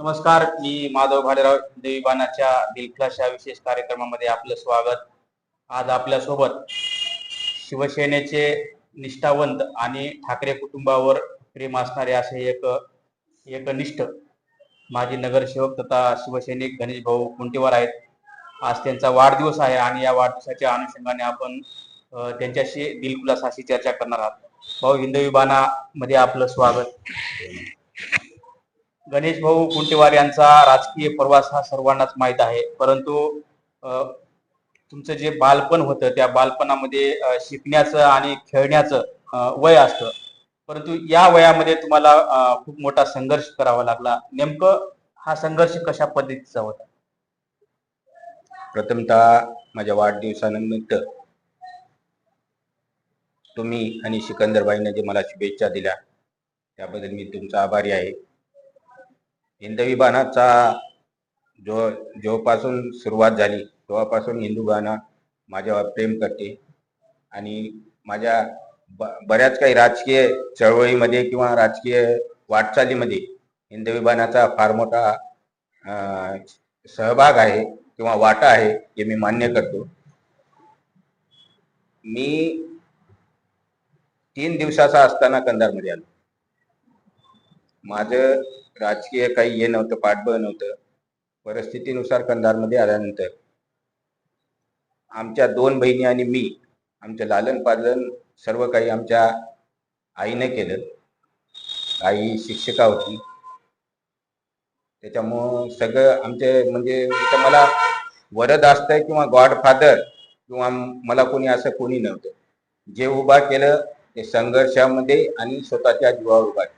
नमस्कार मी माधव भालेराव देवीबानाच्या दिलखुलाशा या विशेष कार्यक्रमामध्ये आपलं स्वागत. आज आपल्यासोबत शिवसेनेचे निष्ठावंत आणि ठाकरे कुटुंबावर प्रेम असणारे असे एक एकनिष्ठ माजी नगरसेवक तथा शिवसैनिक गणेश भाऊ कुंटेवार आहेत. आज त्यांचा वाढदिवस आहे आणि या वाढदिवसाच्या अनुषंगाने आपण त्यांच्याशी दिलखुलास अशी चर्चा करणार आहोत. भाऊ हिंदवी बाना मध्ये आपलं स्वागत. गणेश भाऊ कुंटेवार यांचा राजकीय प्रवास हा सर्वांनाच माहीत आहे. परंतु तुमचं जे बालपण होतं त्या बालपणामध्ये शिकण्याचं आणि खेळण्याचं वय असतं. परंतु या वयामध्ये तुम्हाला खूप मोठा संघर्ष करावा लागला. नेमकं हा संघर्ष कशा पद्धतीचा होता? प्रथमतः माझ्या वाढदिवसानिमित्त तुम्ही आणि सिकंदरबाईंना जे मला शुभेच्छा दिल्या त्याबद्दल मी तुमचा आभारी आहे. हिंदवी बाणाचा जो जेव्हापासून सुरुवात झाली तेव्हापासून हिंदू बाणा माझ्यावर प्रेम करते. आणि माझ्या ब बऱ्याच काही राजकीय चळवळीमध्ये किंवा राजकीय वाटचालीमध्ये हिंदवी बाणाचा फार मोठा सहभाग आहे किंवा वाटा आहे हे मी मान्य करतो. मी तीन दिवसाचा असताना कंधारमध्ये आलो. माझं राजकीय काही हे नव्हतं पाठबळ नव्हतं. परिस्थितीनुसार कंधारमध्ये आल्यानंतर आमच्या दोन बहिणी आणि मी आमचं लालन पालन सर्व काही आमच्या आईने केलं. आई शिक्षिका होती. त्याच्यामुळं सगळं आमचे म्हणजे इथं मला वरद असतंय किंवा गॉडफादर किंवा मला कोणी असं कोणी नव्हतं. जे उभा केलं ते संघर्षामध्ये आणि स्वतःच्या जीवावर उभा केलं.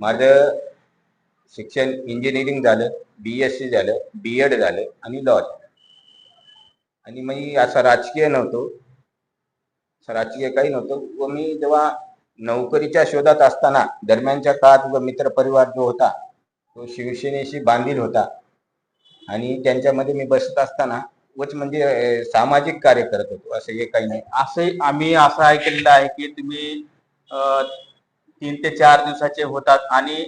माझं शिक्षण इंजिनिअरिंग झालं बी एस सी झालं बी एड झालं आणि लॉ झालं. आणि मी असा राजकीय नव्हतो. राजकीय काही नव्हतं. व मी जेव्हा नोकरीच्या शोधात असताना दरम्यानच्या काळात व मित्रपरिवार जो होता तो शिवसेनेशी बांधील होता. आणि त्यांच्यामध्ये मी बसत असताना वच म्हणजे सामाजिक कार्य करत होतो. असं हे काही नाही. असंही आम्ही असं ऐकलेलं आहे की तुम्ही तीन ते चार दिवसाचे होतात आणि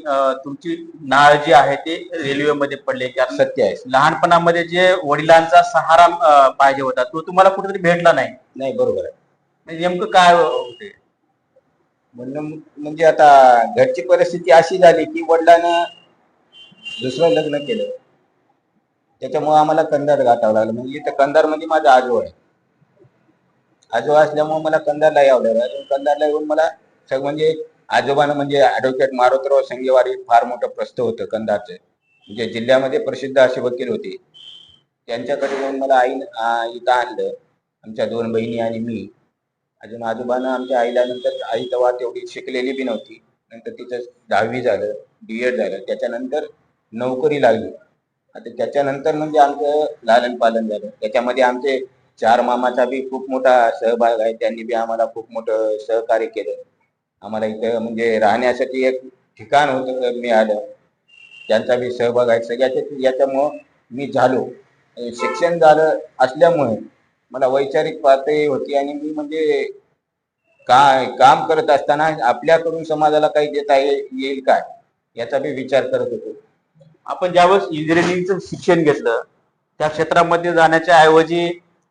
तुमची नाळ जी आहे ते रेल्वेमध्ये पडले कारण सत्य आहे. लहानपणामध्ये जे वडिलांचा सहारा पाहिजे होता तो तुम्हाला कुठेतरी भेटला नाही. नाही बरोबर आहे. म्हणजे नेमकं काय होते? म्हणणं म्हणजे आता घरची परिस्थिती अशी झाली की वडिलांना दुसरं लग्न केलं. त्याच्यामुळे आम्हाला कंधार गाठावं लागलं. म्हणजे इथं कंधारमध्ये माझा आजोबा आहे. आजोबा असल्यामुळे मला कंधारला यावं लागलं. आणि कंधारला येऊन मला सग म्हणजे आजोबानं म्हणजे ऍडव्होकेट मारुतराव संगेवारी फार मोठं प्रस्थ होतं कंधारचं म्हणजे जिल्ह्यामध्ये प्रसिद्ध असे वकील होते. त्यांच्याकडे जाऊन मला आई इथं आणलं. आमच्या दोन बहिणी आणि मी. अजून आजोबानं आमच्या आईला नंतर आई तेव्हा तेवढी शिकलेली बी नव्हती. नंतर तिचं दहावी झालं बी एड झालं. त्याच्यानंतर नोकरी लागली. आता त्याच्यानंतर म्हणजे आमचं लालन पालन झालं. त्याच्यामध्ये आमचे चार मामाचा बी खूप मोठा सहभाग आहे. त्यांनी बी आम्हाला खूप मोठं सहकार्य केलं. आम्हाला इथं म्हणजे राहण्यासाठी एक ठिकाण होतं मिळालं त्यांचा बी सहभाग आहे. सगळ्याच्या याच्यामुळं मी झालो. शिक्षण झालं असल्यामुळे मला वैचारिक पातळी होती आणि मी म्हणजे काय काम करत असताना आपल्याकडून समाजाला काही देता येईल काय? याचा बी विचार करत होतो. आपण ज्यावेळेस इंजिनिअरिंगचं शिक्षण घेतलं त्या क्षेत्रामध्ये जाण्याच्या ऐवजी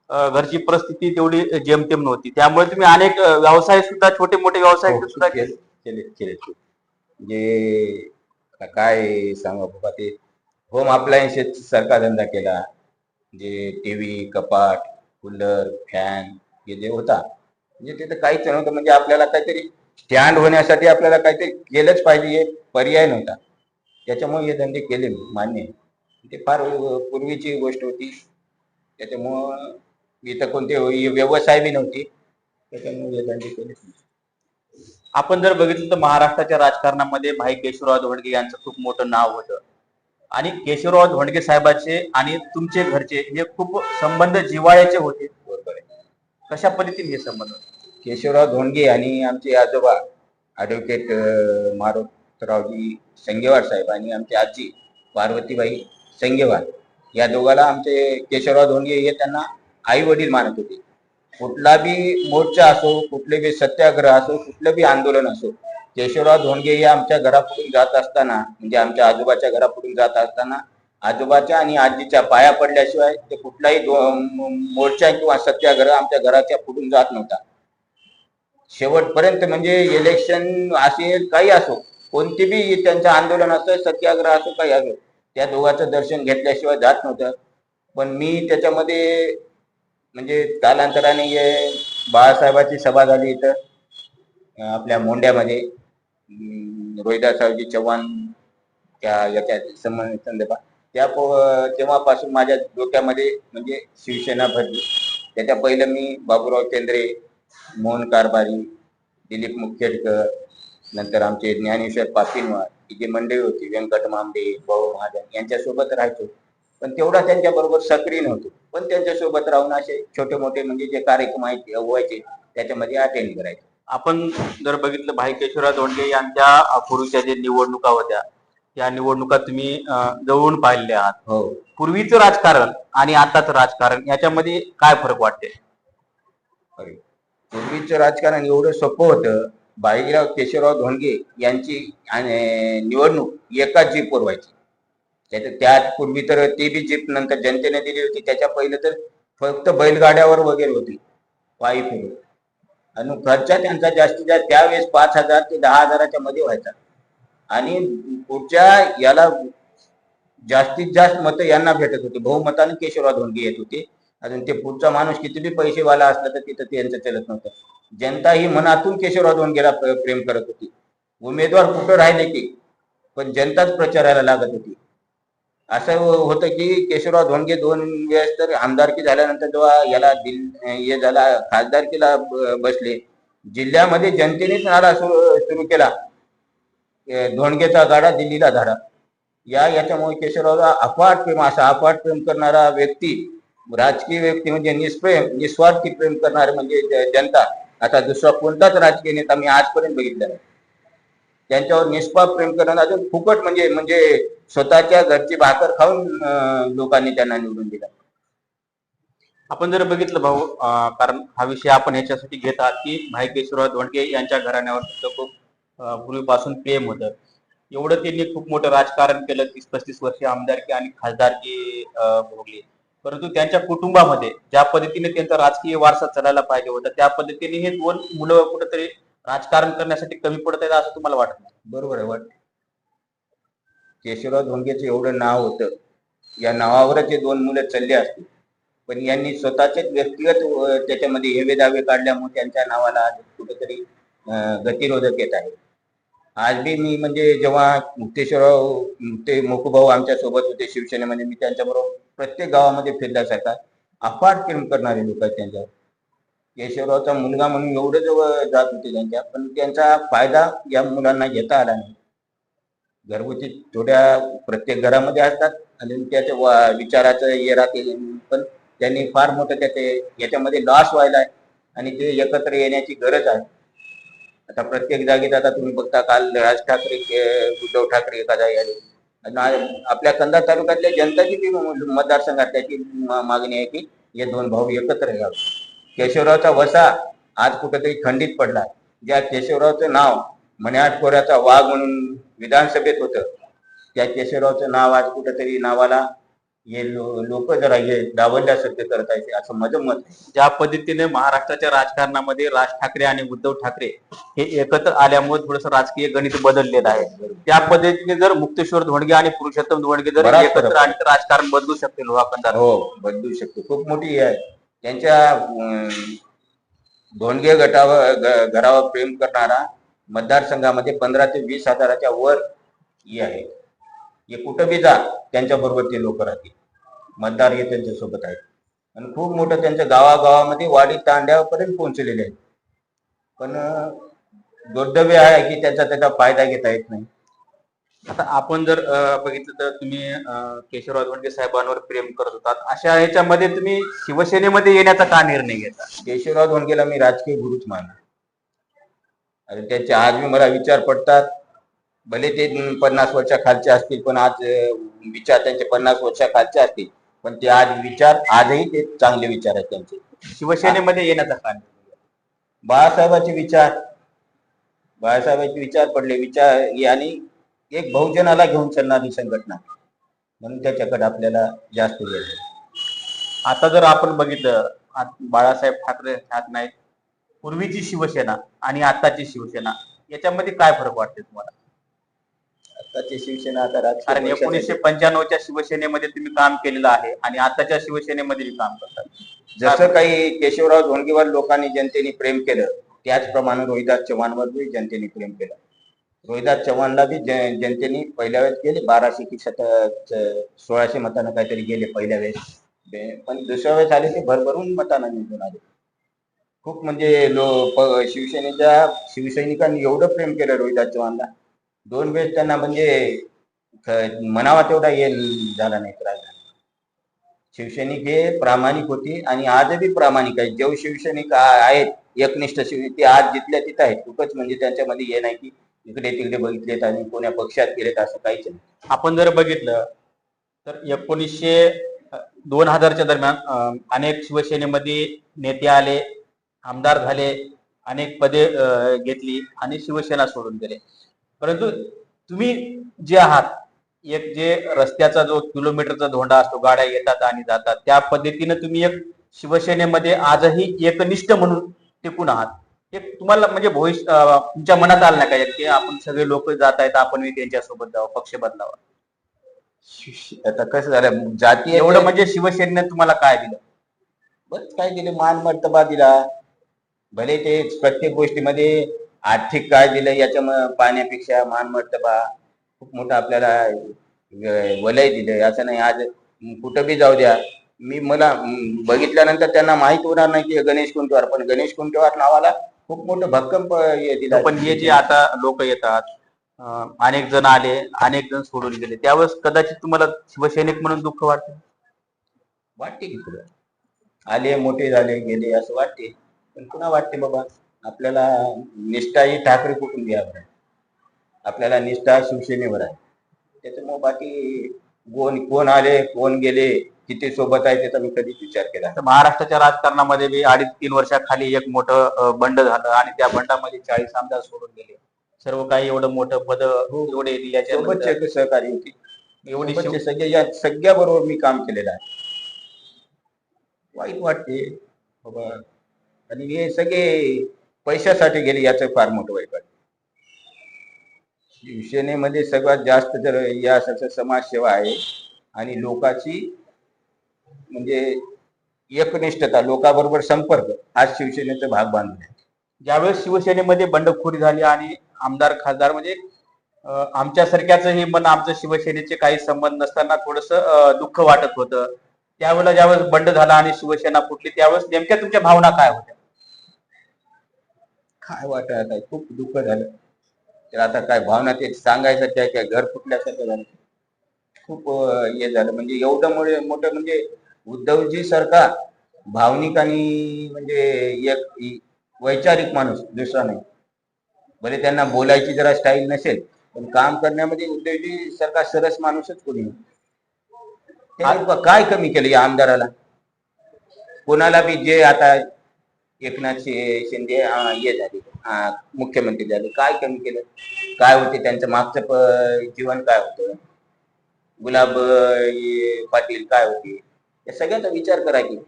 घरची परिस्थिती तेवढी जेमतेम नव्हती. त्यामुळे तुम्ही अनेक व्यवसाय सुद्धा छोटे मोठे व्यवसाय हो, सुद्धा केले केले. जे आता काय सांगा बाबा ते होम अप्लायन्सेस सारखा धंदा केला. जे टीव्ही कपाट कूलर फॅन हे जे होता म्हणजे तिथं काहीच नव्हतं. म्हणजे आपल्याला काहीतरी स्टँड होण्यासाठी आपल्याला काहीतरी केलंच पाहिजे हे पर्याय नव्हता. त्याच्यामुळे हे धंदे केले मान्य. ते फार पूर्वीची गोष्ट होती. त्याच्यामुळं इथं कोणते हो, व्यवसाय बी नव्हती. त्याच्यामुळे आपण जर बघितलं तर महाराष्ट्राच्या राजकारणामध्ये भाई केशवराव धोंडगे यांचं खूप मोठं नाव होतं. आणि केशवराव धोंडगे साहेबाचे आणि तुमचे घरचे हे खूप संबंध जिवाळ्याचे होते. बरोबर कशा पद्धतीने हे संबंध? केशवराव धोंडगे आणि आमचे आजोबा ॲडव्होकेट मारुतरावजी संगेवार साहेब आणि आमची आजी पार्वतीबाई संगेवार या दोघाला आमचे केशवराव धोंडगे हे त्यांना आई वडील मानत होते. कुठला बी मोर्चा असो कुठले बी सत्याग्रह असो कुठलं बी आंदोलन असो केशवराव धोंडगे हे आमच्या घरापुढून जात असताना म्हणजे आमच्या आजोबाच्या घरापुढून जात असताना आजोबाच्या आणि आजीच्या पाया पडल्याशिवाय ते कुठलाही मोर्चा किंवा सत्याग्रह आमच्या घराच्या पुढून जात नव्हता. शेवटपर्यंत म्हणजे इलेक्शन असेल काही असो कोणती बी त्यांचं आंदोलन असो सत्याग्रह असो काही असो त्या दोघांचं दर्शन घेतल्याशिवाय जात नव्हतं. पण मी त्याच्यामध्ये म्हणजे कालांतराने हे बाळासाहेबाची सभा झाली इथं आपल्या मोंड्यामध्ये रोहिदासाहेबजी चव्हाण त्या याच्या संबंध संदर्भात. त्या प- तेव्हापासून माझ्या डोक्यामध्ये म्हणजे शिवसेना भरली. त्याच्या पहिलं मी बाबूराव केंद्रे मोहन कारभारी दिलीप मुखेडकर नंतर आमचे ज्ञानेश्वर पापिनवार ही जी मंडळी होती व्यंकट मांबे भाऊ महाजन यांच्यासोबत राहायचो. पण तेवढा त्यांच्या बरोबर सक्रिय नव्हतो. पण त्यांच्यासोबत राहून असे छोटे मोठे म्हणजे जे कार्यक्रम आहेत व्हायचे त्याच्यामध्ये अटेंड करायचे. आपण जर बघितलं भाई केशवराव धोंडगे यांच्या पूर्वीच्या जे निवडणुका होत्या त्या निवडणुका तुम्ही जवळून पाहिल्या आहात. हो. पूर्वीचं राजकारण आणि आताचं राजकारण याच्यामध्ये काय फरक वाटते पूर्वीचं राजकारण एवढं सोपं होतं. बाजीराव केशवराव धोंडगे यांची आणि निवडणूक एकाच जीपवर व्हायची. त्याच्या त्यात पूर्वी तर ती बी जीप नंतर जनतेने दिली होती. त्याच्या पहिले तर फक्त बैलगाड्यावर वगैरे होती. पायी फिरून. आणि खर्च त्यांचा जास्तीत जास्त त्यावेळेस पाच हजार ते दहा हजाराच्या मध्ये व्हायचा. आणि पुढच्या याला जास्तीत जास्त मतं यांना भेटत होती. बहुमताने केशवराव धोंडगे येत होते. अजून ते पुढचा माणूस किती पैसेवाला असला तर तिथं त्यांचं चलत नव्हतं. जनता ही मनातून केशवराव धोंडगेला प्रेम करत होती. उमेदवार कुठं राहिले की? पण जनताच प्रचाराला लागत होती. असं होतं की केशवराव धोंडगे दोन वेळेस तर आमदारकी झाल्यानंतर जेव्हा याला दिल हे झाला खासदारकीला बसले. जिल्ह्यामध्ये जनतेनेच नारा सुरू केला. धोंडगेचा गाडा दिल्लीला धाडा. या याच्यामुळे केशवरावला अफाट प्रेम असा अफाट प्रेम करणारा व्यक्ती राजकीय व्यक्ती म्हणजे निष्प्रेम निस्वार्थी प्रेम करणारे म्हणजे जनता. आता दुसरा कोणताच राजकीय नेता मी आजपर्यंत बघितला नाही. त्यांच्यावर निष्पाप प्रेम करणं अजून फुकट म्हणजे म्हणजे स्वतःच्या घरची भाकर खाऊन लोकांनी त्यांना निवडून दिला. आपण जर बघितलं भाऊ कारण हा विषय आपण याच्यासाठी घेत आहात की भाई केशवराव धोंडगे यांच्या घराण्यावर सुद्धा खूप पूर्वीपासून प्रेम होतं. एवढं त्यांनी खूप मोठं राजकारण केलं तीस पस्तीस वर्षे आमदारकी आणि खासदारकी भोगली. परंतु त्यांच्या कुटुंबामध्ये ज्या पद्धतीने त्यांचा राजकीय वारसा चालायला पाहिजे होता त्या पद्धतीने हे दोन मुलं कुठेतरी राजकारण करण्यासाठी कमी पडत आहेत असं तुम्हाला वाटत? बरोबर आहे. वाट केशवराव धोंगेचं एवढं नाव होतं. या नावावरच हे दोन मुलं चालले असतील. पण यांनी स्वतःचेच व्यक्तिगत त्याच्यामध्ये हेवे दावे काढल्यामुळे त्यांच्या नावाला आज कुठेतरी गतिरोधक येत आहे. आज बी मी म्हणजे जेव्हा मुक्तेश्वरराव ते मोकूभाऊ आमच्यासोबत होते शिवसेनेमध्ये मी त्यांच्याबरोबर प्रत्येक गावामध्ये फिरल्यासारखा अफाट प्रेम करणारे लोक आहेत त्यांच्यावर. केशवरावचा मुलगा म्हणून एवढं जवळ जात होते त्यांच्या पण त्यांचा फायदा या मुलांना घेता आला नाही. घरगुती छोट्या प्रत्येक घरामध्ये असतात. आणि त्याच्या वा- विचाराचं हे राहते पण त्यांनी फार मोठं त्याचे याच्यामध्ये लॉस व्हायला आहे. आणि ते एकत्र येण्याची गरज आहे. आता प्रत्येक जागेत आता तुम्ही बघता काल राज ठाकरे अं, उद्धव ठाकरे एका जागी आले. आणि आ- आपल्या कंधार तालुक्यातल्या जनताची ती म- मतदारसंघातल्याची मा- मागणी आहे की हे दोन भाऊ एकत्र यावे. केशवरावचा वसा आज कुठेतरी खंडित पडला. ज्या केशवरावचं नाव मन्याट खोऱ्याचा वाघ म्हणून विधानसभेत होतं. त्या केशवरावचं नाव आज कुठेतरी नावाला हे लोक जरा हे डावलल्यासारखे करत आहेत. असं माझं मत ज्या पद्धतीने महाराष्ट्राच्या राजकारणामध्ये राज ठाकरे आणि उद्धव ठाकरे हे एकत्र आल्यामुळे थोडस राजकीय गणित बदललेलं आहे. त्या पद्धतीने जर मुक्तेश्वर धोंडगे आणि पुरुषोत्तम धोंडगे जर एकत्र तर राजकारण बदलू शकते लोहा कंदार हो बदलू शकतो खूप मोठी हे आहे. त्यांच्या धोंडगे गटावर घरावर प्रेम करणारा मतदारसंघामध्ये पंधरा ते वीस हजाराच्या वर हे आहे. हे कुठं बी जा त्यांच्या बरोबर ते लोक राहतील. मतदार हे त्यांच्यासोबत आहेत. आणि खूप मोठं त्यांच्या गावागावामध्ये वाडी तांड्यापर्यंत पोहोचलेले आहेत. पण दुर्दैवी आहे की त्याचा त्याचा फायदा घेता येत नाही. आता आपण जर बघितलं तर तुम्ही केशवराव धोंडगे साहेबांवर प्रेम करत होतात. अशा ह्याच्यामध्ये तुम्ही शिवसेनेमध्ये येण्याचा का निर्णय घेता? केशवराव धोंडगेला मी राजकीय गुरुच मानतो. आणि त्याचे आज मी मला विचार पडतात. भले ते पन्नास वर्षा खालचे असतील पण आज विचार त्यांचे पन्नास वर्षा खालचे असतील. पण ते आज विचार आजही ते चांगले विचार आहेत त्यांचे. शिवसेनेमध्ये येण्याचा का निर्णय? बाळासाहेबांचे विचार बाळासाहेबांचे विचार पडले. विचार आणि एक बहुजनाला घेऊन चालणारी संघटना. म्हणून त्याच्याकडे आपल्याला जास्त. आता जर आपण बघितलं बाळासाहेब ठाकरे ह्यात नाही पूर्वीची शिवसेना आणि आताची शिवसेना याच्यामध्ये काय फरक वाटते तुम्हाला? आताची शिवसेना आता कारण एकोणीसशे पंच्याण्णवच्या शिवसेनेमध्ये तुम्ही काम केलेलं आहे आणि आताच्या शिवसेनेमध्ये काम करतात. जसं काही केशवराव धोंडगेवार लोकांनी जनतेने प्रेम केलं त्याचप्रमाणे रोहिदास चव्हाणवर बी जनतेने प्रेम केलं. रोहिदास चव्हाणला बी ज- जनतेने पहिल्या वेळेस गेले बाराशे की सत सोळाशे मतानं काहीतरी गेले पहिल्या वेळेस. बे- पण दुसऱ्या वेळेस आले ते भरभरून मतानं निवडून आले. खूप म्हणजे लोक शिवसेनेच्या शिवसैनिकांनी एवढं प्रेम केलं रोहिदास चव्हाणला. दोन वेळेस त्यांना म्हणजे म्हणावा तेवढा येईल झाला नाही त्रास झाला. शिवसैनिक हे प्रामाणिक होते आणि आजही प्रामाणिक आहेत जेव शिवसैनिक आहेत एकनिष्ठ शिव ते आज जिथल्या तिथं आहेत. खूपच म्हणजे त्यांच्यामध्ये हे नाही की इकडे तिकडे बघितलेत आणि कोण्या पक्षात गेलेत असं काहीच नाही. आपण जर बघितलं तर एकोणीसशे दोन हजारच्या दरम्यान अनेक शिवसेनेमध्ये नेते आले. आमदार झाले अनेक पदे घेतली आणि शिवसेना सोडून गेले परंतु तुम्ही जे आहात एक जे रस्त्याचा जो किलोमीटरचा धोंडा असतो गाड्या येतात आणि जातात त्या पद्धतीनं तुम्ही एक शिवसेनेमध्ये आजही एकनिष्ठ म्हणून टिकून आहात. एक तुम्हाला म्हणजे भविष्य तुमच्या मनात आलं नाही का की आपण सगळे लोक जात आहेत आपण त्यांच्यासोबत जावं पक्ष बदलावा? आता कसं झालं जातीय एवढं म्हणजे शिवसेनेने तुम्हाला काय दिलं? बस काय दिले मान मर्तबा दिला. भले ते प्रत्येक गोष्टीमध्ये आर्थिक काय दिलं याच्या पाहण्यापेक्षा मान मर्तबा खूप मोठं आपल्याला वलय दिलं असं नाही आज कुठं बी जाऊ द्या. मी मला बघितल्यानंतर त्यांना माहीत होणार नाही की गणेश कुंटवार पण गणेश कुंटवार नावाला खूप मोठं भक्कम दिलं पण हे जे आता लोक येतात अनेक जण आले अनेक जण सोडून गेले त्यावेळेस कदाचित तुम्हाला शिवसैनिक म्हणून दुःख वाटतं? वाटते की तुला. आले मोठे झाले गेले असं वाटते. पण पुन्हा वाटते बाबा आपल्याला निष्ठा ही ठाकरे कुटुंबियावर आहे. आपल्याला निष्ठा शिवसेनेवर आहे. त्याच्यामुळे बाकी कोण कोण आले कोण गेले किती सोबत आहे त्याचा मी कधीच विचार केला तर महाराष्ट्राच्या राजकारणामध्ये बी अडीच तीन वर्षाखाली एक मोठं बंड झालं आणि त्या बंडामध्ये चाळीस आमदार सोडून गेले. सर्व काही एवढं मोठं पद एवढे नंतर सोबतचे सहकारी होती एवढी सगळे या सगळ्या बरोबर मी काम केलेलं आहे. वाईट वाटते. बाबा आणि हे सगळे पैशासाठी गेले याचं फार मोठं वाईट वाटतं. शिवसेनेमध्ये सगळ्यात जास्त जर या समाजसेवा आहे आणि लोकांची म्हणजे एकनिष्ठता लोकांबरोबर संपर्क हा शिवसेनेचा भाग बांधला आहे. ज्यावेळेस शिवसेनेमध्ये बंडखोरी झाली आणि आमदार खासदार म्हणजे आमच्यासारख्याच हे मन आमचं शिवसेनेचे काही संबंध नसताना थोडस दुःख वाटत होतं. त्यावेळेला ज्यावेळेस बंड झाला आणि शिवसेना फुटली त्यावेळेस नेमक्या तुमच्या भावना काय होत्या? काय वाटत आहे खूप दुःख झालं. तर आता काय भावना ते सांगायचं काय काय घर फुटल्यासारखं झालं. खूप हे झालं. म्हणजे एवढं मोठे मोठं म्हणजे उद्धवजी सारखा भावनिक आणि म्हणजे एक वैचारिक माणूस दुसरा नाही. भले त्यांना बोलायची जरा स्टाईल नसेल पण काम करण्यामध्ये उद्धवजी सारखा सरस माणूसच कोणी काय कमी केलं या आमदाराला. कोणाला बी जे आता एकनाथ शिंदे अं, हे झाले. अं, मुख्यमंत्री झाले. काय कमी केलं? काय होते? त्यांचं मागचं प- जीवन काय होतं? गुलाब अं, हे पाटील काय होते? या सगळ्यांचा विचार करा की.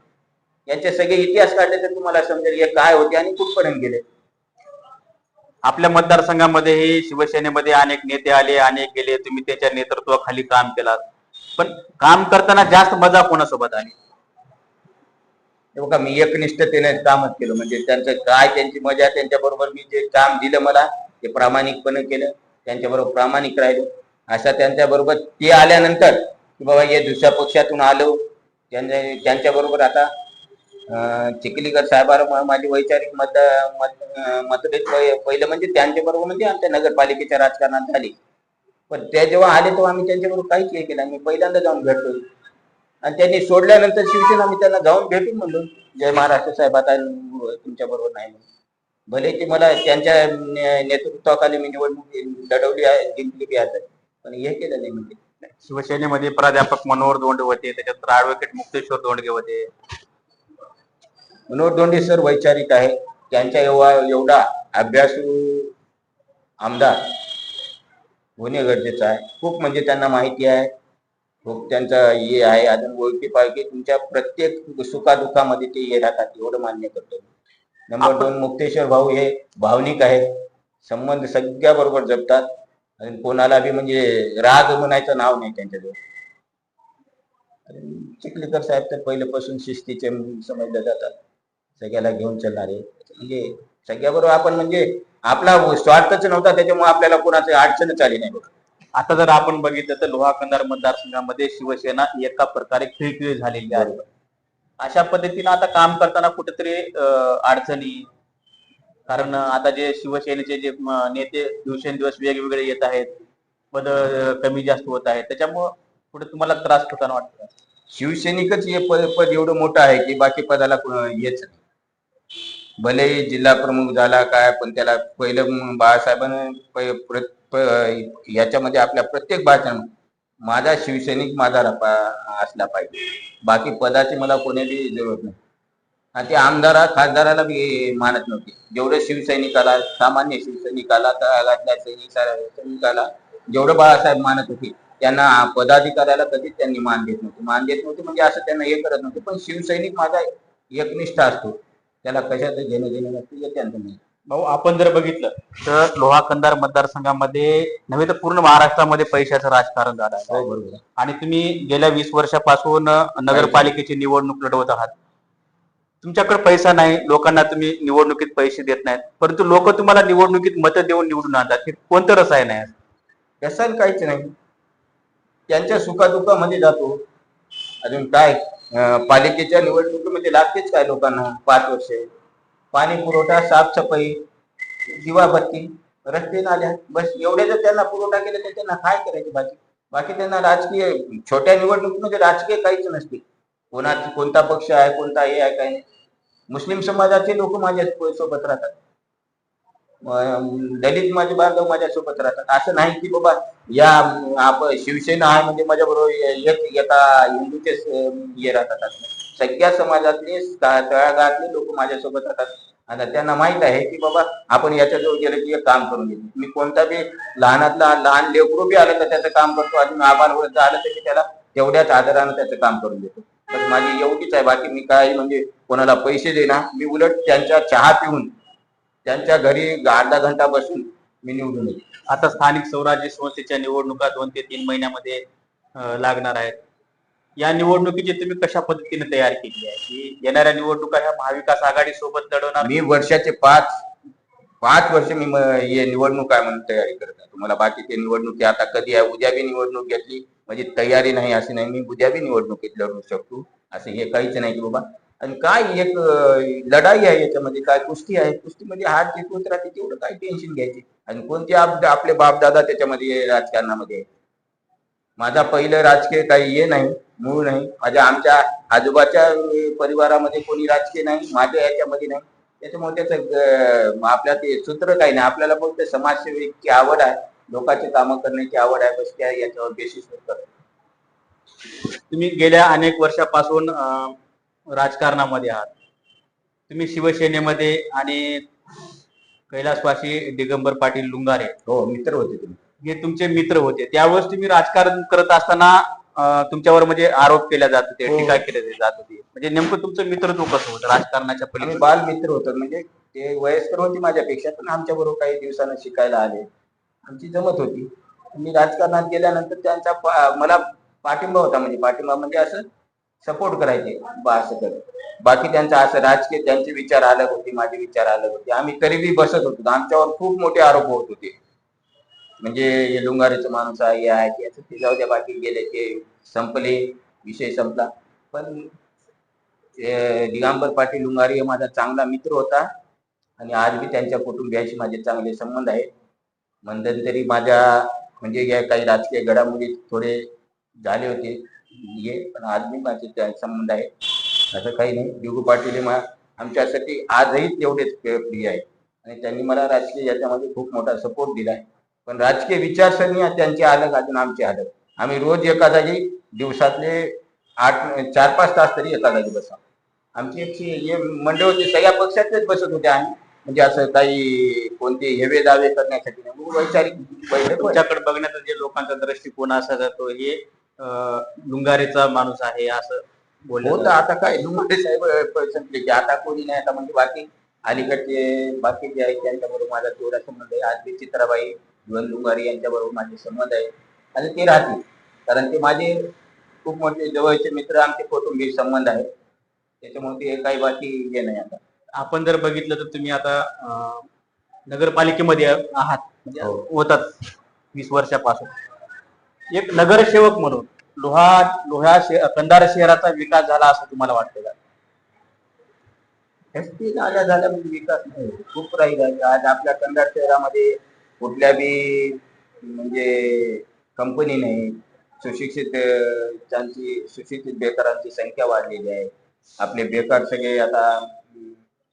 यांचे सगळे इतिहास काढले तर तुम्हाला समजेल हे काय होते आणि कुठपर्यंत गेले. आपल्या मतदारसंघामध्येही शिवसेनेमध्ये अनेक नेते आले अनेक गेले. तुम्ही त्याच्या नेतृत्वाखाली काम केलात. पण काम करताना जास्त मजा कोणासोबत आली? हे बघा मी एकनिष्ठतेने कामच केलं. म्हणजे त्यांचं काय त्यांची मजा त्यांच्या बरोबर मी जे काम दिलं मला ते प्रामाणिकपणे केलं. त्यांच्या बरोबर प्रामाणिक राहिलो. अशा त्यांच्या बरोबर ते आल्यानंतर की बाबा हे दुसऱ्या पक्षातून आलो. त्यांच्या त्यांच्या बरोबर आता चिखलीकर साहेबांना माझी वैचारिक मत मत मतभेद पहिलं म्हणजे त्यांच्या बरोबर म्हणजे आमच्या नगरपालिकेच्या राजकारणात झाली. पण ते जेव्हा आले तेव्हा आम्ही त्यांच्याबरोबर काहीच हे केलं मी पहिल्यांदा जाऊन भेटलो. आणि त्यांनी सोडल्यानंतर शिवसेना मी त्यांना जाऊन भेटून म्हणलो जय महाराष्ट्र साहेब आता तुमच्या बरोबर नाही. म्हणून. भले ते मला त्यांच्या नेतृत्वाखाली मी निवडणूक लढवली आहे जिंकली बी आहे पण हे केलं नाही म्हणजे. शिवसेनेमध्ये प्राध्यापक मनोहर दोंडे होते त्याच्यानंतर ऍडव्होकेट मुक्तेश्वर दोंडगे होते. मनोहर दोंडे सर वैचारिक आहे त्यांच्या एवढा एवढा अभ्यासू आमदार होणे गरजेचं आहे. खूप म्हणजे त्यांना माहिती आहे. खूप हे आहे अजून ओळखी पाळखी तुमच्या प्रत्येक सुखादुखामध्ये ते हे राहतात एवढं मान्य करतो नंबर दोन मुक्तेश्वर भाऊ हे भावनिक आहेत. संबंध सगळ्या बरोबर जपतात. आणि कोणाला बी म्हणजे राग म्हणायचं नाव नाही त्यांच्याजवळ. चिखलीकर साहेब तर पहिल्यापासून शिस्तीचे समजले जातात. सगळ्याला घेऊन चालणारे. म्हणजे सगळ्याबरोबर आपण म्हणजे आपला स्वार्थच नव्हता त्याच्यामुळे आपल्याला कोणाची अडचणच आली नाही बघा. आता जर आपण बघितलं तर लोहा कंधार मतदारसंघामध्ये शिवसेना एका प्रकारे खिळखिळी झालेली आहे. अशा पद्धतीनं आता काम करताना कुठेतरी अं, अडचणी कारण आता जे शिवसेनेचे जे नेते दिवसेंदिवस वेगवेगळे येत आहेत पद कमी जास्त होत आहेत त्याच्यामुळं कुठे तुम्हाला त्रास होताना वाटतं? शिवसैनिकच हे पद पद एवढं मोठं आहे की बाकी पदाला को- नाही. भले जिल्हा प्रमुख झाला काय पण त्याला पहिलं बाळासाहेबांनी याच्यामध्ये आपल्या प्रत्येक भाषण माझा शिवसैनिक माझा रपा- असला पाहिजे. बाकी पदाची मला कोणाची जरूरत नाही. आणि ते आमदारा खासदाराला बी मानत नव्हते. जेवढे शिवसैनिकाला सामान्य शिवसैनिकाला तळागातल्या सैनिक सैनिकाला जेवढं बाळासाहेब मानत होते त्यांना पदाधिकाऱ्याला कधीच त्यांनी मान देत नव्हते. मान देत नव्हते म्हणजे असं त्यांना हे करत नव्हते. पण शिवसैनिक माझा एकनिष्ठ असतो. त्याला कशाचं घेणं देणं नसतं हे त्यांचं नाही. भाऊ आपण जर बघितलं तर लोहा कंधार मतदारसंघामध्ये नव्हे तर पूर्ण महाराष्ट्रामध्ये पैशाचं राजकारण झालं आहे. हो. आणि तुम्ही गेल्या वीस वर्षापासून नगरपालिकेची निवडणूक लढवत आहात. तुमच्याकडे पैसा नाही लोकांना तुम्ही निवडणुकीत पैसे देत नाहीत. परंतु लोक तुम्हाला निवडणुकीत मतं देऊन निवडून आणतात. हे कोणतं रसायन आहे? कसं काहीच नाही. त्यांच्या सुखादुखामध्ये जातो. अजून काय? पालिकेच्या निवडणुकीमध्ये लागतेच काय लोकांना? पाच वर्षे. पाणी पुरवठा साफसफाई दिवाबत्ती रस्ते नाल्या बस एवढे जर त्यांना पुरवठा केला तर त्यांना काय करायचे? बाकी बाकी त्यांना राजकीय छोट्या निवडणुकीमध्ये राजकीय काहीच नसते. कोणाची कोणता पक्ष आहे कोणता हे आहे काय? नाही मुस्लिम समाजाचे लोक माझ्या सोबत राहतात. दलित माझे बांधव माझ्यासोबत राहतात. असं नाही की बाबा या आप शिवसेना आहे म्हणजे माझ्या बरोबर एक एका हिंदूचे हे राहतात. असं. सगळ्या समाजातले तळागाळातले लोक माझ्यासोबत राहतात. आणि त्यांना माहीत आहे की बाबा आपण याच्याजवळ गेलं की काम करून घेतो. मी कोणता बी लहानातला लहान लेकरू बी आलं तर त्याचं काम करतो. अजून आबाल वृद्ध आलं तर मी त्याला तेवढ्याच आदरानं त्याचं काम करून देतो. तर माझी एवढीच आहे. बाकी मी काय म्हणजे कोणाला पैसे देणार मी उलट त्यांच्या चहा पिऊन त्यांच्या घरी अर्धा घंटा बसून मी निवडून आता स्थानिक स्वराज्य संस्थेच्या निवडणुका दोन ते तीन महिन्यामध्ये लागणार आहेत. या निवडणुकीची तुम्ही कशा पद्धतीने तयारी केली आहे? की येणाऱ्या निवडणुका ह्या महाविकास आघाडी सोबत लढवणार मी वर्षाचे पाच पाच वर्ष मी हे निवडणूक आहे म्हणून तयारी करत आहे. तुम्हाला बाकीचे निवडणुकी आता कधी आहे? उद्या बी निवडणूक घेतली म्हणजे तयारी नाही अशी नाही. मी उद्या बी निवडणुकीत लढू शकतो. असं हे काहीच नाही की बाबा. आणि काय एक लढाई आहे याच्यामध्ये. काय कुस्ती आहे? कुस्तीमध्ये होत राहते तेवढं काय टेन्शन घ्यायचे. आणि कोणते आप- आपले बापदादा त्याच्यामध्ये राजकारणामध्ये. माझा पहिलं राजकीय काही हे नाही. मूळ नाही. माझ्या आमच्या आजोबाच्या परिवारामध्ये कोणी राजकीय नाही माझ्या याच्यामध्ये नाही. त्याच्यामुळे त्याचं आपल्या ते सूत्र काही नाही. आपल्याला फक्त समाजसेवेची आवड आहे. लोकांचे कामं करण्याची आवड आहे. बस त्या याच्यावर बेसिसवर करतो. तुम्ही गेल्या अनेक वर्षापासून राजकारणामध्ये आहात. तुम्ही शिवसेनेमध्ये आणि कैलासवासी दिगंबर पाटील लुंगारे हो मित्र होते तुम्ही हे तुमचे मित्र होते. त्यावेळेस तुम्ही राजकारण करत असताना तुमच्यावर म्हणजे आरोप केला जात होते हो. टीका केली जात होती. म्हणजे नेमकं तुमचं मित्रत्व कसं होतं राजकारणाच्या आम्ही पलीकडे? बाल मित्र होतो. म्हणजे ते वयस्कर होते माझ्यापेक्षा पण आमच्या बरोबर काही दिवसानं शिकायला आले. आमची जमत होती. मी राजकारणात गेल्यानंतर त्यांचा पा- मला पाठिंबा होता. म्हणजे पाठिंबा म्हणजे असं सपोर्ट करायचे बा असं कर बाकी त्यांचा असं राजकीय त्यांचे विचार अलग होते माझे विचार अलग होते. आम्ही तरी बी बसत होतो. आमच्यावर खूप मोठे आरोप होत होते. म्हणजे हे लुंगारेचं माणूस आहे हे आहे ते ते जाऊ द्या बाकी गेले ते संपले विषय संपला. पण ते पाटील लुंगारी हे माझा चांगला मित्र होता आणि आज बी त्यांच्या कुटुंबियांशी माझे चांगले संबंध आहेत. मध्यंतरी माझ्या म्हणजे या काही राजकीय घडामोडी थोडे झाले होते हे पण आज मी माझे त्या संबंध आहे असं काही नाही. दिगू पाटील हे आमच्यासाठी आजही तेवढेच प्रिय आहे आणि त्यांनी मला राजकीय याच्यामध्ये खूप मोठा सपोर्ट दिला आहे पण राजकीय विचारसरणी त्यांची अलग अजून आमची अलग आम्ही रोज एका जागी दिवसातले आठ चार पाच तास तरी एका जागी बसा आमची एक मंडळ होते सगळ्या पक्षातलेच बसत होते आम्ही. म्हणजे असं काही कोणते हेवे दावे करण्यासाठी नाही. वैचारिक. तुमच्याकडे बघण्याचा जे लोकांचा दृष्टिकोन असा जातो हे अं, लुंगारेचा माणूस आहे असं जातं. आता काय? लुंगडे साहेब संपले की आता कोणी नाही. आता म्हणजे बाकी अलीकडचे बाकी जे आहेत त्यांच्याबरोबर माझा तेवढा संबंध आहे. आज चित्राबाई जीवन लुंगारी यांच्याबरोबर माझे संबंध आहे. आणि ते राहतील. कारण ते माझे खूप मोठे जवळचे मित्र आमचे कौटुंबिक संबंध आहेत. त्याच्यामुळे ते काही बाकी हे नाही आता. आपण जर बघितलं तर तुम्ही आता नगरपालिकेमध्ये आहात. म्हणजे हो. होतात वीस वर्षापासून. एक नगरसेवक म्हणून लोहा लोहा शे- कंधार शहराचा विकास झाला असं तुम्हाला वाटतं का? एसटी झाल्या झाल्या म्हणजे विकास नाही. खूप राहील. आज आपल्या कंधार शहरामध्ये कुठल्या बी म्हणजे कंपनी नाही सुशिक्षित ज्यांची त्यांची सुशिक्षित बेकारांची संख्या वाढलेली आहे. आपले बेकार सगळे आता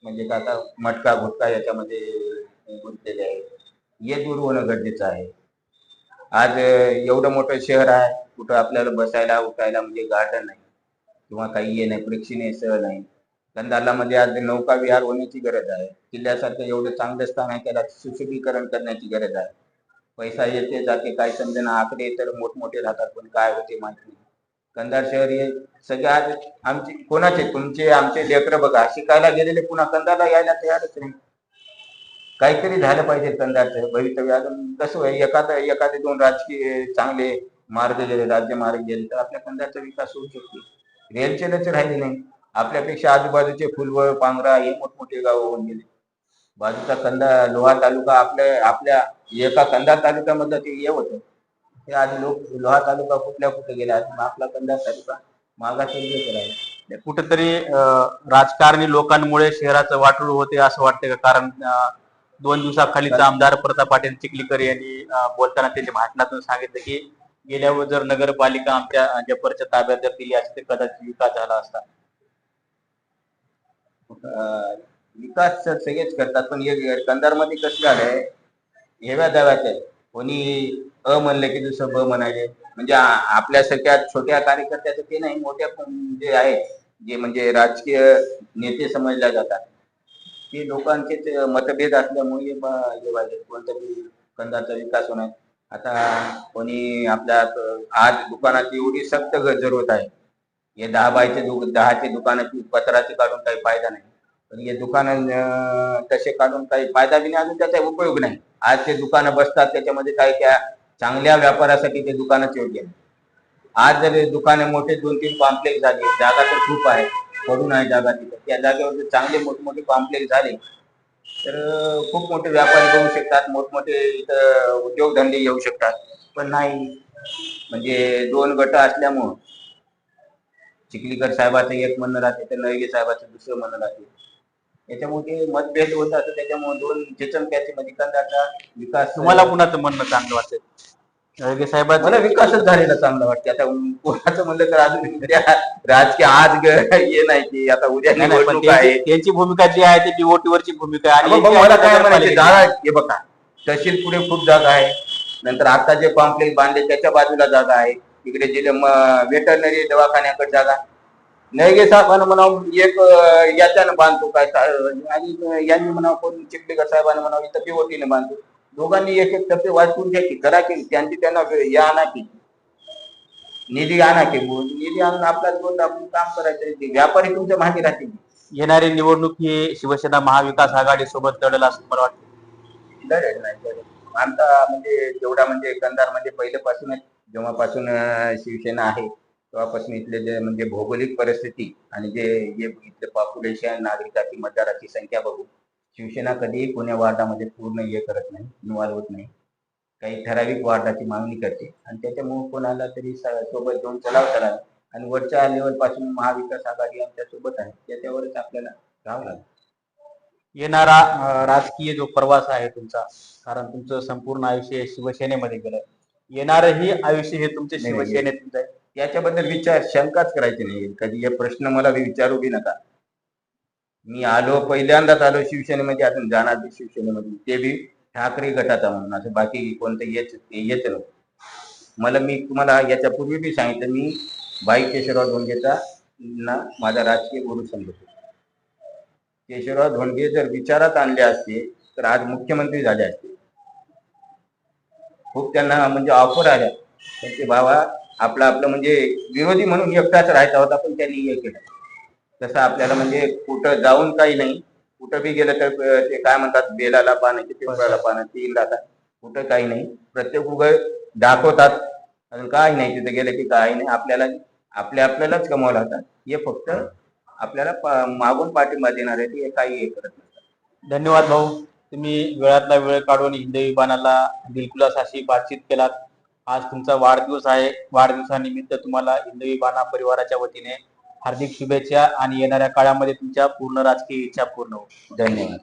म्हणजे का आता मटका घुटका याच्यामध्ये गुंतलेले आहे हे दूर होणं गरजेचं आहे. आज एवढं मोठं शहर आहे कुठं आपल्याला बसायला उठायला म्हणजे गार्डन नाही. किंवा काही हे नाही प्रेक्षणीय स्थळ नाही. कंदालामध्ये आज नौका विहार होण्याची गरज आहे. किल्ल्यासारखं एवढं चांगलं स्थान आहे त्याला सुशोभीकरण करण्याची गरज आहे. पैसा येते जाते काय समजेना आकडे तर मोठमोठे राहतात पण काय होते माहिती नाही. कंधार शहर हे सगळे आज आमचे कोणाचे? तुमचे आमचे लेकरं बघा. शिकायला गेलेले पुन्हा कंधारला यायला तयारच नाही. काहीतरी झालं पाहिजे कंधारचं भवितव्य अजून कसं आहे एखादा एखादे दोन राजकीय चांगले मार्ग गेले राज्य मार्ग गेले तर आपल्या कंधारचा विकास होऊ शकतो. रेलचेलच राहिले नाही. आपल्यापेक्षा आजूबाजूचे फुलवळ पांगरा हे मोठमोठे गाव होऊन गेले. बाजूचा कंदा लोहा तालुका आपल्या आपल्या एका कंदा तालुक्यामधलं ते हे होतं. ते आज लोक लोहा तालुका कुठल्या कुठे गेला? आपला कंदा तालुका मागास राहिला. म्हणजे कुठेतरी राजकारणी लोकांमुळे शहराचं वाटूळ होते असं वाटतं का? कारण दोन दिवसाखालीच आमदार प्रताप पाटील चिखलीकर यांनी बोलताना त्यांच्या भाषणातून सांगितलं की गेल्यावर जर नगरपालिका आमच्या जपरच्या ताब्यात जर दिली असते कदाचित विकास झाला असता. विकास तर सगळेच करतात पण हे कंधारमध्ये कसं झालंय हेव्या दाव्याचे कोणी अ म्हणलं की दुसरं ब म्हणाले म्हणजे आपल्यासारख्या छोट्या कार्यकर्त्याचं ते नाही मोठ्या पण जे आहे जे म्हणजे राजकीय नेते समजल्या जातात. ते लोकांचेच मतभेद असल्यामुळे हे ब- कोणतरी कंधारचा विकास होणार. आता कोणी आपल्या आज दुकानाची एवढी सक्त जरूरत आहे. हे दहा बायचे दु- दहाचे दुकानाची पत्राचे काढून काही फायदा नाही. पण हे दुकान तसे काढून काही फायदा बी नाही अजून त्याचा उपयोग नाही. आज ते दुकानं बसतात त्याच्यामध्ये काही त्या चांगल्या व्यापारासाठी ते दुकानच योग्य आहे आज जर दुकाने मोठे दोन तीन कॉम्प्लेक्स झाले जागा तर खूप आहे पडून आहे जागा तिथं. त्या जागेवर जर चांगले मोठमोठे कॉम्प्लेक्स झाले तर खूप मोठे व्यापारी करू शकतात मोठमोठे इथं उद्योगधंदे येऊ शकतात. पण नाही. म्हणजे दोन गट असल्यामुळं चिखलीकर साहेबाचं एक म्हणणं राहते तर नळगे साहेबाचं दुसरं म्हणणं राहते. याच्यामुळे मतभेद होत असं त्याच्यामुळे दोन चिचमक्याचे मध्ये कंदाचा विकास तुम्हाला कुणाचं म्हणणं चांगलं वाटतं नळगे साहेबांचं? मला विकासच झालेला चांगला वाटते. आता कोणाचं म्हणलं तर अजून उद्या राजकीय आज ग- हे नाही की आता उद्या नाही, नाही, पण निवडणूक आहे. त्यांची त्यांची भूमिका जी आहे ती डिवोटीवरची भूमिका आहे. मग आणि मला काय म्हणायचे नगरपालिकेची. जागा हे बघा तहसील पुढे खूप जागा आहे. नंतर आता जे कॉम्प्लेक्स बांधले त्याच्या बाजूला जागा आहे. इकडे जे वेटरनरी दवाखान्याकडे जागा. नयगे साहेबांना म्हणावं एक याच्यानं बांधतो काय आणि यांनी म्हणावं कोण चिखलीकर साहेबांना म्हणावं इथं पिओटीने बांधतो. दोघांनी एक एक टप्पे वाचून घ्या की करा की त्यांची त्यांना या आणा की. निधी आणा की निधी आणून आपला दोन आपण काम करायचं व्यापारी तुमच्या मागे राहतील. येणारी निवडणूक ही शिवसेना महाविकास आघाडी सोबत लढेल असं मला वाटतं. लढेल नाही लढेल. आमचा म्हणजे जेवढा म्हणजे कंधारमध्ये पहिल्यापासूनच जेव्हापासून शिवसेना आहे तेव्हापासून इथले जे म्हणजे भौगोलिक परिस्थिती आणि जे जे इथले पॉप्युलेशन नागरिकाची मतदाराची संख्या बघू शिवसेना कधीही पुणे वार्डामध्ये पूर्ण हे करत नाही इन्व्हॉल्व होत नाही. काही ठराविक वार्डाची मागणी करते आणि त्याच्यामुळे कोणाला तरी सोबत घेऊन चलाव चला आणि वरच्या लेवलपासून महाविकास आघाडी आमच्यासोबत आहे त्याच्यावरच आपल्याला राहावं लागेल. येणारा राजकीय जो प्रवास आहे तुमचा कारण तुमचं संपूर्ण आयुष्य शिवसेनेमध्ये गेलं येणारही आयुष्य हे तुमचे नाही, नाही. शिवसेनेतून जाईल. याच्याबद्दल विचार शंकाच करायची नाही. कधी हे प्रश्न मला विचारू बी नका. मी आलो पहिल्यांदाच आलो शिवसेनेमध्ये अजून जाणार बी शिवसेनेमध्ये. ते बी ठाकरे गटाचा म्हणून. असं बाकी कोणतं येच येच नव्हतं मला मी तुम्हाला याच्या पूर्वी बी सांगितलं. मी भाई केशवराव डोंगेचा ना माझा राजकीय गुरु समजतो. केशवराव धोंडगे जर विचारात आणले असते तर आज मुख्यमंत्री झाले असते. खूप त्यांना म्हणजे ऑफर आल्या. पण ते बाबा आपलं आपलं म्हणजे विरोधी म्हणून एकटाच राहायचा होता पण त्यांनी हे केलं. तसं आपल्याला म्हणजे कुठं जाऊन काही नाही. कुठं बी गेलं तर ते काय म्हणतात बेलाला पाण्याचे पिंपळाला पानं तीन जातात कुठं काही नाही. प्रत्येक उघड दाखवतात. अजून काही नाही तिथे गेलं की काही नाही. आपल्याला आपल्या आपल्यालाच कमवलं जातात हे फक्त आपल्याला मागून पाठिंबा देणार आहे ते काही हे करत नसतात. धन्यवाद भाऊ. तुम्ही वेळातला वेळ काढून हिंदी विमानाला दिलखुलास अशी बातचीत केलात. आज तुमचा वाढदिवस आहे. वाढदिवसानिमित्त तुम्हाला हिंदी विमाना परिवाराच्या वतीने हार्दिक शुभेच्छा आणि येणाऱ्या काळामध्ये तुमच्या पूर्ण राजकीय इच्छा पूर्ण हो धन्यवाद.